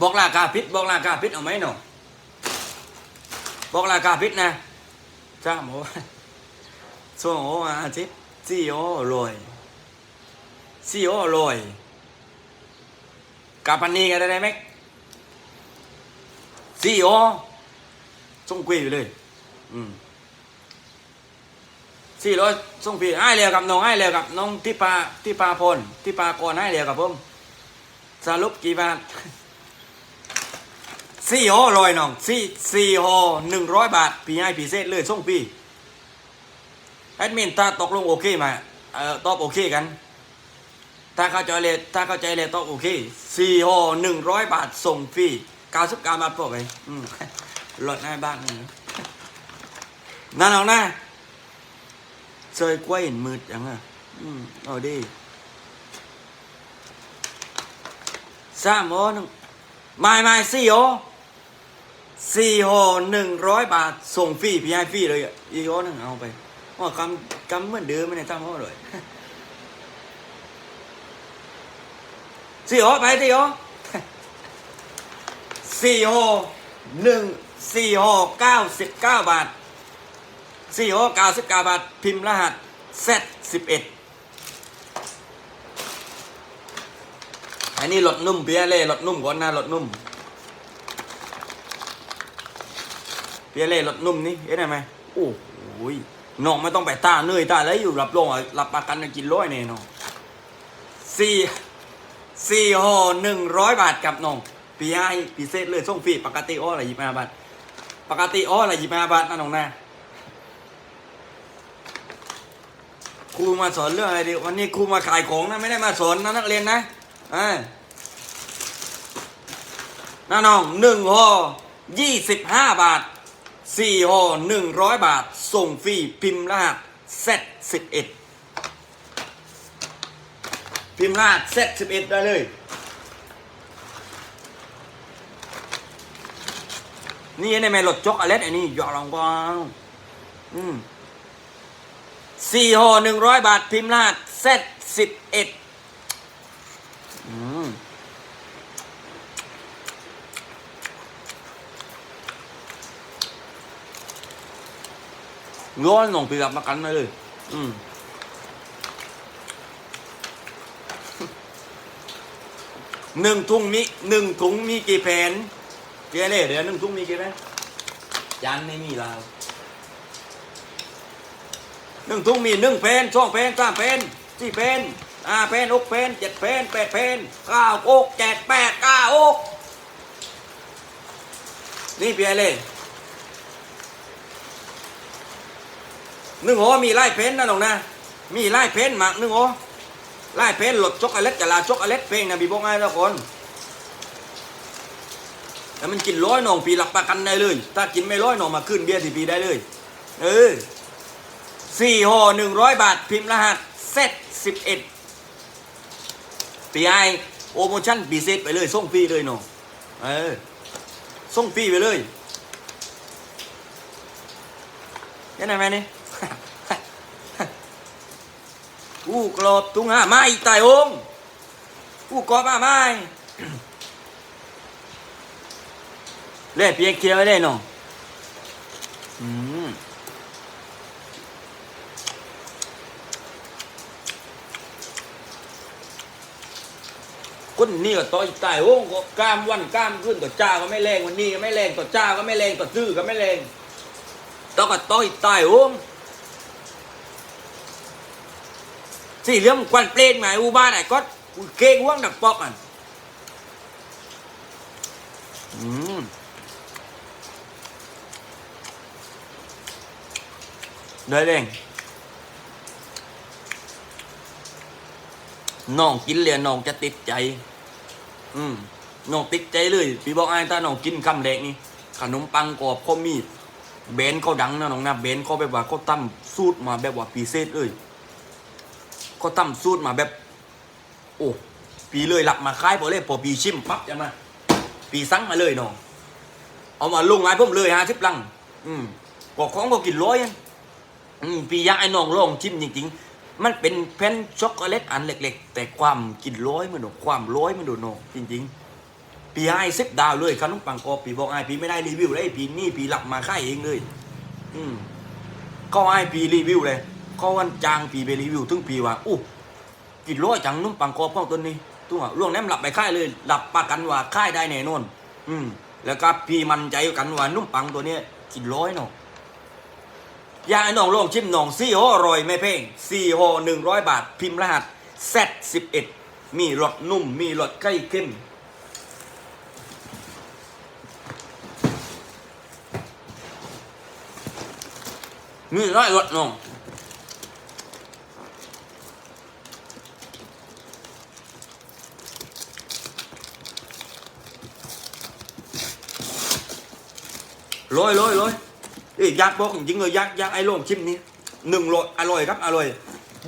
บอกราคาพิษบอกราคาพิษเอาไหมหนอบอกราคาพิษนะจ้ามโอ้ส่งโออาทิตย์สี่โอรวยสี่โอรวยกาปันนีกันได้ไหมสี่โอส่งกุยไปเลย อืมสี่ร้อยส่งพี่ให้เร็วกับน้องให้เร็วกับน้องที่ปาที่ปาพลที่ปากรให้เร็วกับผมสรุปกี่บาท สี่ห่อลอยน้องสี่สี่ห่อหนึ่งร้อยบาทพี่ให้พี่เซตเลยส่งพี่แอดมินถ้าตกลงโอเคมาเอ่อตอบโอเคกัน ถ้าเข้าใจเลยถ้าเข้าใจเลยตอบโอเคสี่ห่อหนึ่งร้อยบาทส่งฟรีเก้าสิบเก้าบาทพวกไอ้อืมลดให้บ้างนะนั่นเอานะเซยกล้วยเห็นมืดยังอะอืมเอาดิสามห่อหนึ่งไม่ไม่สี่โอ สี่โอหนึ่งร้อยบาท ส่งฟรีพี่ให้ฟรีเลยอะอีกโอนึงเอาไปว่ากำกำเหมือนเดิมไม่ได้ทำเขาเลยสี่โอไปสี่โอสี่โอหนึ่งสี่โอเก้าสิบเก้าบาทสี่โอเก้าสิบเก้าบาท พิมพ์รหัสเซตสิบเอ็ดอันนี้รสนุ่มเปียเล่รสนุ่มก่อนนะรสนุ่ม เปียเล่รสนุ่มนี่เห็นไหมโอ้โหยน้องไม่ต้องไปตาเหนื่อยตาแล้วอยู่รับรองอะรับประกันกินร้อยแน่นอนสี่สี่ห่อหนึ่งร้อยบาทกับน้องปีให้พิเศษเลยส่งฟรีปกติอ้ออะไรยี่สิบห้าบาทปกติอ้ออะไรยี่สิบห้าบาทนะน้องนะครูมาสอนเรื่องอะไรดีวันนี้ครูมาขายของนะไม่ได้มาสอนนะนักเรียนนะอ่าน้าน้องหนึ่งห่อยี่สิบห้าบาท 4ห่อ100 บาท ส่งฟรีพิมพ์รหัสเ Z11 พิมพ์รหัสเ Z11 ได้เลย นี่ในแม่หลดจกอเล็ดไอ้นี่ยอกลองกองอืสี่ห่อหนึ่งร้อยบาทพิมพ์เซตสิบเอ็ด ร้อนหนองปีกับมากันมาเลย อืมหนึ่งถุงมีหนึ่งถุงมีกี่แผ่นเจ๊เล่เดี๋ยวหนึ่งถุงมีกี่แผ่นจานไม่มีแล้วหนึ่งถุงมีหนึ่งแผ่นสองแผ่นสามแผ่นสี่แผ่นห้าแผ่นหกแผ่นเจ็ดแผ่นแปดแผ่นเก้าอกเจ็ดแปดเก้าอกนี่เปียเล่ นึ่งหัวมีไล่เพนนะน้องนะ มีไล่เพนหมักนึ่งหัวไล่เพนหลดช็อกโกแลตจะลาช็อกโกแลตเพลงนะบีบอกง่ายแล้วคนแต่มันกินร้อยหนองปีหลับประกันได้เลย ถ้ากินไม่ร้อยหนองมาขึ้นเบียร์ทีปีได้เลย เออสี่ห่อหนึ่งร้อยบาทพิมพ์รหัสเซตสิบเอ็ดปีไอโปรโมชั่นปีเซตไปเลยส่งฟรีเลยหนองเออส่งฟรีไปเลยยังไงแม่นี่ กูกรอบตุงห้าไม้ตายองกูกรอบมาไม้เล่เพียงเคียวได้น้องอืมคนนี้ก็ต่อยตายโอ้งก็กล้ามวันกล้ามขึ้นต่อจ้าก็ไม่แรงวันนี้ก็ไม่แรงต่อจ้าก็ไม่แรงต่อซื่อก็ไม่แรงต้องก็ต่อยตายโอ้ง สี่เหลี่ยมควันเปลนหมายอูบ้านไหนก็เก่งว่างดักปอกอะอืมได้เด้งน้องกินเลยน้องจะติดใจ อืมน้องติดใจเลยพี่บอกไอ้ถ้าน้องกินคำแรกนี่ขนมปังกรอบข้าวมีดเบนเขาดังนะน้องนะเบนเขาแบบว่าเขาตั้มสูตรมาแบบว่าปีเศษเลย เขาทำสูตรมาแบบ โอ้ปีเลยหลักมาคล้ายพอเลยพอปีชิมปั๊บจะมาปีสั่งมาเลยน้องเอามาลงไอ้ผมเลยฮะทิบลัง อืมบอกของก็กินร้อยอืมปียาไอ้น้องลองชิมจริง ๆ มันเป็นแผ่นช็อกโกแลตอันเล็ก ๆ แต่ความกินร้อยมันดูความร้อยมันดูน้องจริง ๆปีให้สิบดาวเลยขนมปังกรอบปีบอกไอ้ปีไม่ได้รีวิวเลยปีนี่ปีหลับมาค่ายเองเลย อืมก็ให้ปีรีวิวเลย ก็วันจางปีไปรีวิวถึงปีว่าอู้กินร้อยจังนุ่มปังกรอบของตัวนี้ตัวล่วงแนมหลับไปค่ายเลยหลับประกันว่าค่ายได้แน่นอนอืมแล้วก็ปีมันใจกันว่านุ่มปังตัวเนี้ยกินร้อยเนาะอยากให้น้องลองชิมน้องซี่โฮอร่อยไม่เพ่งซี่โฮหนึ่งร้อยบาทพิมพ์รหัส Z11 มีรสนุ่มมีรสไข่เค็มมีร้อยรสน้อง ลอยลอยลอยเอ้ยักษ์บอกจริงเลยยักษ์ยักษ์ไอ้โล่งชิมนี้หนึ่งโลอร่อยครับอร่อย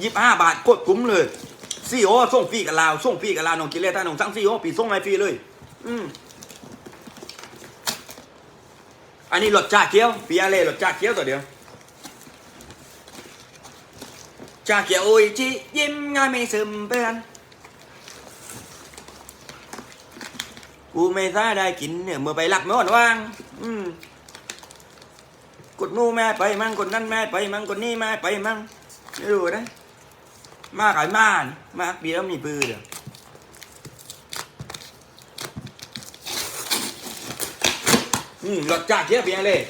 ยี่ห้าบาทโคตรคุ้มเลยซีโอส่งฟรีกับลาวส่งฟรีกับลาวน้องกินเลยถ้าน้องสั่งซีโอปีส่งให้ฟรีเลย อืมอันนี้รสชาเคี้ยวปีอะไรรสชาเคี้ยวตัวเดียวชาเขียวโอ้ยจียิ้มง่ายไม่ซึมเปื้อนกูไม่ได้ได้กินเนี่ยเมื่อไปหลักไม่อ่อนว่าง อืม กดนู่นแม่ไปมั่งกดนั่นแม่ไปมั่งกดนี่แม่ไปมั่งไม่รู้นะมาขายม่านมาปีแล้วมีปืนเดี๋ยวอืมรสชาเทียบเพียงเลย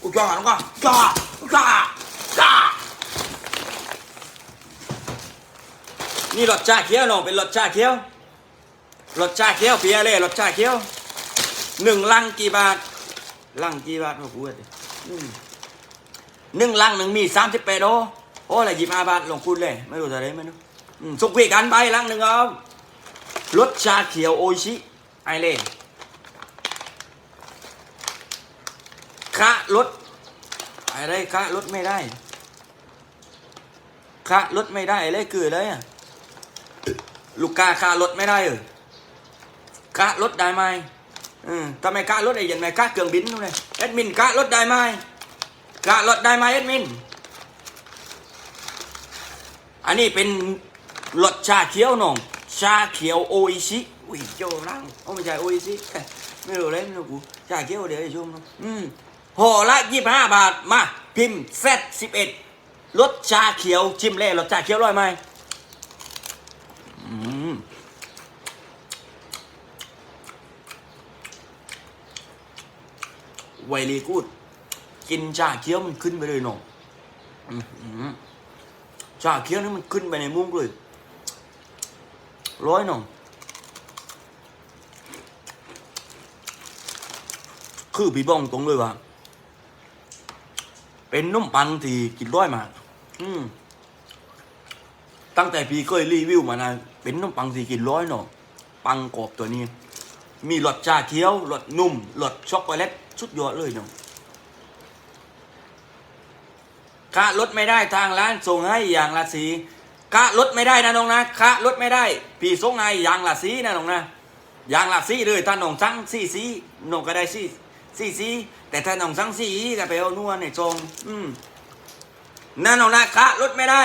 กูจ่อแล้วก็จ่อจ่อจ่อนี่รสชาเคี้ยวน้องเป็นรสชาเคี้ยวรสชาเคี้ยวเพียงเลยรสชาเคี้ยวหนึ่งลังกี่บาท ลังกี่บาทมาพูดหนึ่งลังหนึ่งมีสามสิบแปดโอโอ้อะไรยี่ห้าบาทลงพูดเลย ไม่รู้จะได้ไมเนอะอืมสุกพีกันไปลังหนึ่งเอารสชาเขียวโออิชิไอเล่คะรถอะไรคะรถไม่ได้คะรถไม่ได้อะไรคืออะไรอะลูกกาคะรถไม่ได้เออคะรถได้ไหม ทำไมกะรถไอ้ยันไงกะเครื่องบินนู่นเลยเอ็ดมินกะรถได้ไหมกะรถได้ไหมเอ็ดมิน อันนี้เป็นรสชาเขียวน้อง ชาเขียวโออิชิอุ้ยโจรังโอ้ไม่ใช่โออิชิไม่รู้เลยไม่รู้กูชาเขียวเดี๋ยวไอ้ชมอืมห่อละยี่สิบห้าบาทมาพิมพ์เซตสิบเอ็ดรสชาเขียวชิมเล่รสชาเขียวอร่อยไหม ไวรีกูดกินชาเคี้ยวมันขึ้นไปเลยน้องชาเคี้ยวนี่มันขึ้นไปในมุ้งเลยร้อยน้องคือพี่บ้องตรงเลยว่า เป็นนุ่มปังที่กินร้อยมากอืมตั้งแต่พี่เคยรีวิวมานะเป็นนุ่มปังที่กินร้อยน้องปังกรอบตัวนี้ มีรสชาเคี้ยวรสนุ่มรสช็อกโกแลต สุดยอดเลยน้องกะลดไม่ได้ทางร้านส่งให้อย่างละสีกะลดไม่ได้นะน้องนะกะลดไม่ได้ พี่ส่งให้อย่างละสีนะน้องนะอย่างละสีเลยถ้าน้องสั่งสีสีน้องก็ได้สีสีสีแต่ถ้าน้องสั่งสีก็ไปเอานวลในซองอืมนั่นน้องนะกะลดไม่ได้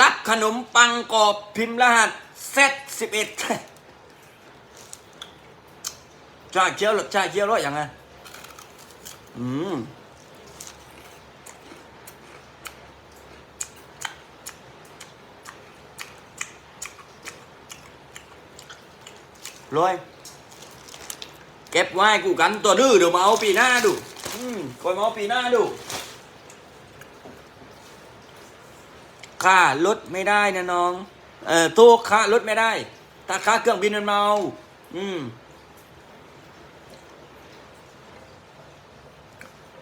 รับขนมปังกรอบพิมพ์รหัสเซตสิบเอ็ด ชาเขียวรสชาเขียวร้อยอย่างไงอืมร้อยเก็บไว้กูกันตัวดื้อเดี๋ยวมาเอาปีหน้าดู อืมคอยมาเอาปีหน้าดูค่ารถไม่ได้นะน้อง เออตัวค่ารถไม่ได้ ถ้าค่าเครื่องบินมันเมา อืม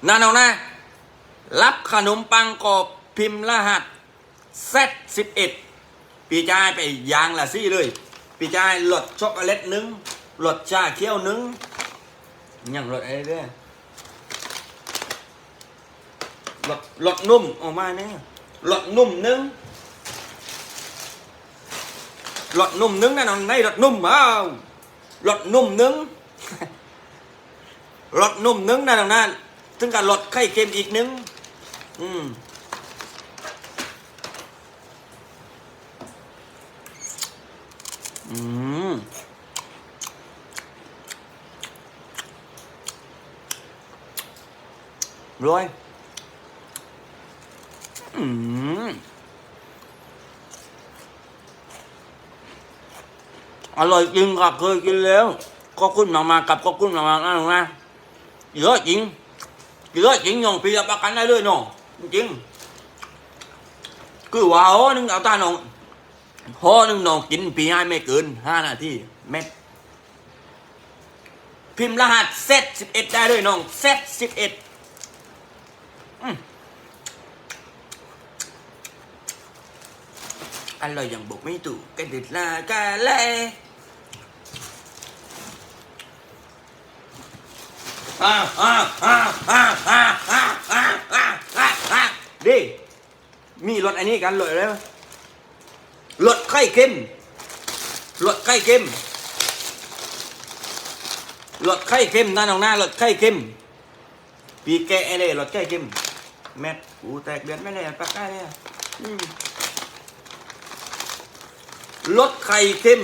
นั่นเอานะ รับขนมปังกรอบพิมพ์รหัส Z11 ปีจายไปยางละซี่เลย ปีจายหลดช็อกโกแลตหนึ่งหลดชาเขียวหนึ่งยังหลดอะไรด้วยหลดหลดนุ่มออกมาเนี่ยหลดนุ่มหนึ่งหลดนุ่มหนึ่งนะน้องในหลดนุ่มเอ้าหลดนุ่มหนึ่งรสนุ่มนึงนะตรงนั้น ถึงกับรสไข่เค็มอีกนึง อืมอืมรวยอืมอร่อยจริงครับเคยกินแล้ว ก็ขึ้นมามากับก็ขึ้นมามานั่นนะเยอะจริง เยอะจริงน้องพี่รับประกันได้เลยน้องจริงคือว่าโอ้นึงเอาตาน้องพอหนึ่งน้องกินปีให้ไม่เกินห้านาทีเม็ดพิมพ์รหัสเซตสิบเอ็ดได้เลยน้องเซตสิบเอ็ดอร่อยอย่างบอกไม่ถูกกระดิดลากาเล่ ดิมีรถอันนี้กันเลยเลยลดไข้เค็มลดไข้เค็มลดไข้เค็มนั่นเอาหน้าลดไข้เค็มปีแกะเลยลดไข้เค็มแมทกูแตกเดือนไม่เลยปากกาเนี่ยอืมลดไข่เค็ม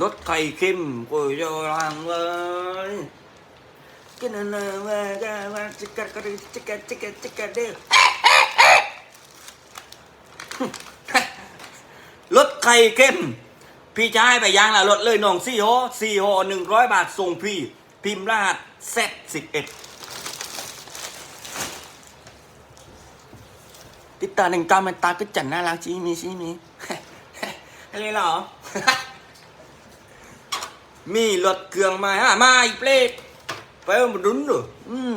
รสไข่เค็มก๋วยเตี๋ยวรังเลยกินอะไรกันจิกัดก็ได้จิกัดจิกัดจิกัดเด้อรสไข่เค็ม พี่จะให้ไปยังละรถเลยน้องสี่หอสี่หอหนึ่งร้อยบาทส่งพี่ พิมพ์รหัสเซตสิบเอ็ดติดตาหนึ่งตามันตาก็จันน่ารักจีมีชีมีอะไรหรอ มีรถเครื่องมาฮะมาอีกเพลทไปเอามาดุนดูอืม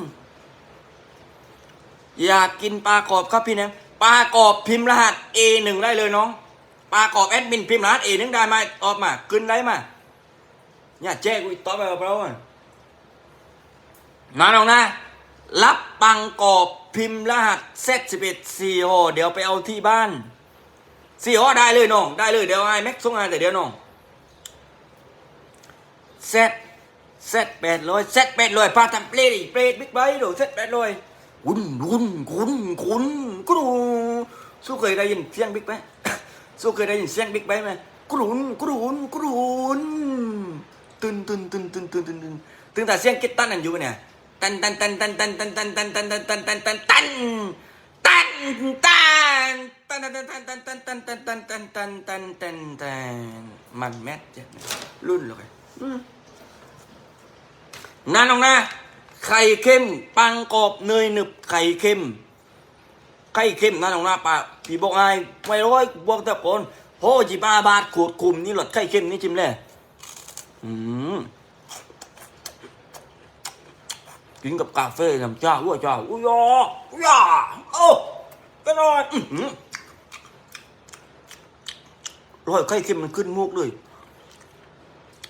อยากกินปลากรอบครับพี่แนมปลากรอบพิมพ์รหัส A หนึ่งได้เลยน้องปลากรอบแอดมินพิมพ์รหัส A หนึ่งได้ไหมตอบมาขึ้นได้มาเนี่ยแจ้กูอีกตอบไปกับเราอะมาน้องนะรับปังกรอบพิมพ์รหัสเซตสิบเอ็ดสี่โอเดี๋ยวไปเอาที่บ้าน สี่โอได้เลยน้องได้เลยเดี๋ยวไอ้แม็กซ์ส่งงานแต่เดี๋ยวน้องเซตเซตแปดร้อยเซตแปดร้อยพาทำเปรตอีกเปรตบิ๊กไบค์ดูเซตแปดร้อยคุณคุณคุณคุณกรูสู้เคยได้ยินเสียงบิ๊กไบค์สู้เคยได้ยินเสียงบิ๊กไบค์ไหมกรุนกรุนกรุนตึนตึนตึนตึนตึนตึนตึนตึนแต่เสียงกีตาร์นั่นอยู่เนี่ยตันตันตันตันตันตันตันตันตันตันตันตันตันตันตันตัน ตันตันตันตันตันตันตันตันตันตันตันตันตันมันแมทเจ็ดรุ่นเลยอืมนั่นน้องนะไข่เค็ม ปังกรอบเนยหนึบไข่เค็ม ไข่เค็มนั่นน้องนะปะพี่บอกไอ้ไม่ร้อยบอกแต่คนโหจีบาบาทขวดคุมนี่หลดไข่เค็มนี่จิ้มเลยอืมกินกับกาแฟน้ำชาอ้วยจ้าอุ้ยยออุ้ยยอโอ้ก็นอนอื้อ หือร้อยไข่เค็มมันขึ้นมุกเลย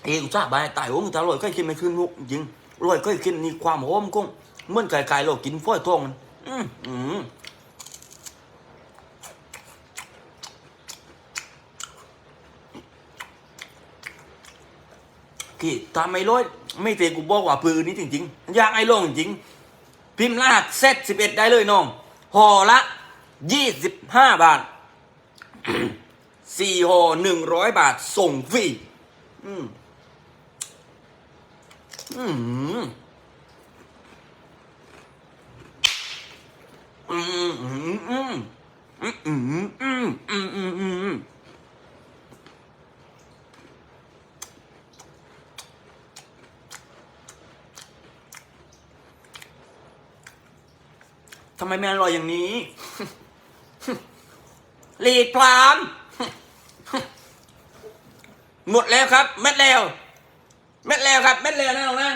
เองจ้าบายตายโอ้มึงจะอร่อยใกล้กินไม่ขึ้นมุกจริงรอยใกล้กินนี่ความหอมกุ้งเหมื่อนไก่ไก่เรากินฝ้อยทองมันอืมอืมกี่ทำไม่ร้อยไม่เตะกูบอกว่าปืนนี้จริงๆอยากไอ้โล่งจริง พิมพ์รหัสเซตสิบเอ็ดได้เลยน้องห่อละยี่สิบห้าบาท สี่ห่อหนึ่งร้อยบาทส่งฟรีอืมอืมอืมอืมอืมอืมอืมอืมอืมอืมอืมทำไมไม่อร่อยอย่างนี้ หลีดพราม หมดแล้วครับเม็ดแล้วเม็ดแล้วครับเม็ดแล้วนะน้องนะ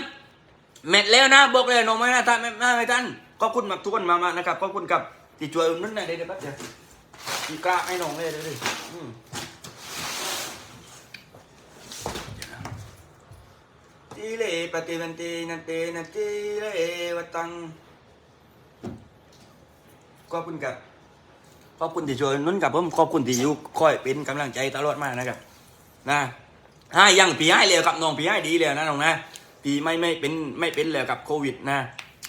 เม็ดแล้วนะบอกเลยน้องไม่นะท่านไม่ไม่ไม่ท่านขอบคุณมากทุกคนมามานะครับขอบคุณกับที่ช่วยอุดหนุนหน่อยเดี๋ยวแป๊บเดียวที่กล้าให้น้องเลยเดี๋ยวดิอืมเดี๋ยวนะทีเลปฏิบันตินันเตนันทีเลวัตังขอบคุณกับ ขอบคุณที่ช่วยอุดหนุนกับผมขอบคุณที่อยู่คอยเป็นกำลังใจตลอดมานะครับนะให้ยังปีให้เลยครับน้องปีให้ดีเลยนะน้องนะปีไม่ไม่เป็นไม่เป็นเลยกับโควิดนะ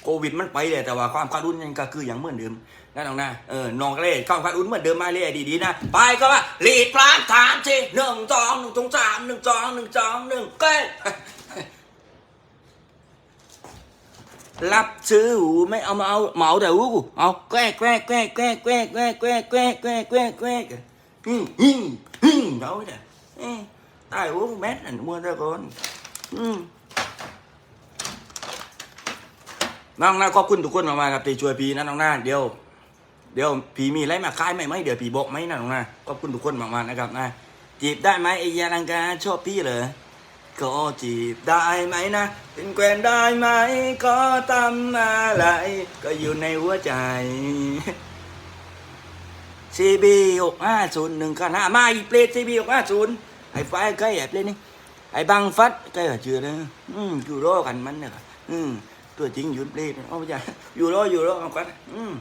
โควิดมันไปเลยแต่ว่าความคาดรุนยังก็คืออย่างเหมือนเดิมนะน้องนะเออน้องก็เลยความคาดรุนเหมือนเดิมมาเลยดีๆนะไปก็ว่าลีดพลาดฐานสิหนึ่งสองหนึ่งสองสามหนึ่งสองหนึ่งสองหนึ่งเก้ รับซื้อหูไม่เอามาเอาเหมาแต่หูกูเอาแกล้แกล้แกล้แกล้แกล้แกล้แกล้แกล้แกล้แกล้แกล้แกล้อืมอืมอืมเอาเนี่ยเอ้ยตายหูแม่นอันมัวตะกอนน้องหนะขอบคุณทุกคนมากๆครับที่ช่วยพี่นะน้องหนะเดี๋ยวเดี๋ยวพี่มีอะไรมาขายไหมไหมเดี๋ยวพี่บอกไหมนะน้องหนะขอบคุณทุกคนมากๆนะครับนะจีบได้ไหมไอ้ยาลังกาชอบพี่เหรอ ก็จีบได้ไหมนะ เป็นแควนได้ไหม ก็ทำอะไร ก็อยู่ในหัวใจ CB หกห้าศูนย์หนึ่งกันห้ามาอีกเพลง CB หกห้าศูนย์ไอ้ไฟใกล้แอบเลยนี่ไอ้บังฟัดใกล้กับเชื่อนะอืมอยู่รอกันมันเนี่ยอืมตัวจริงอยู่เพลงเอาไม่ใช่อยู่รออยู่รอกันอืม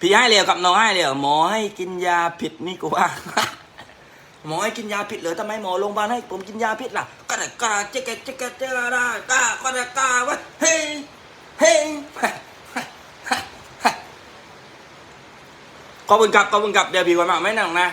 พี่ให้เร็วกับน้องให้เร็วหมอให้กินยาผิดนี่กูว่า หมอให้กินยาพิษเหรอทำไมหมอโรงพยาบาลให้ผมกินยาพิษล่ะกระดกระเจ๊กเจ๊กเจ๊กระดากระกระกาวะเฮ้เฮ้ขอบคุณครับขอบคุณครับเดี๋ยวพี่วันมาไม่นั่งนะ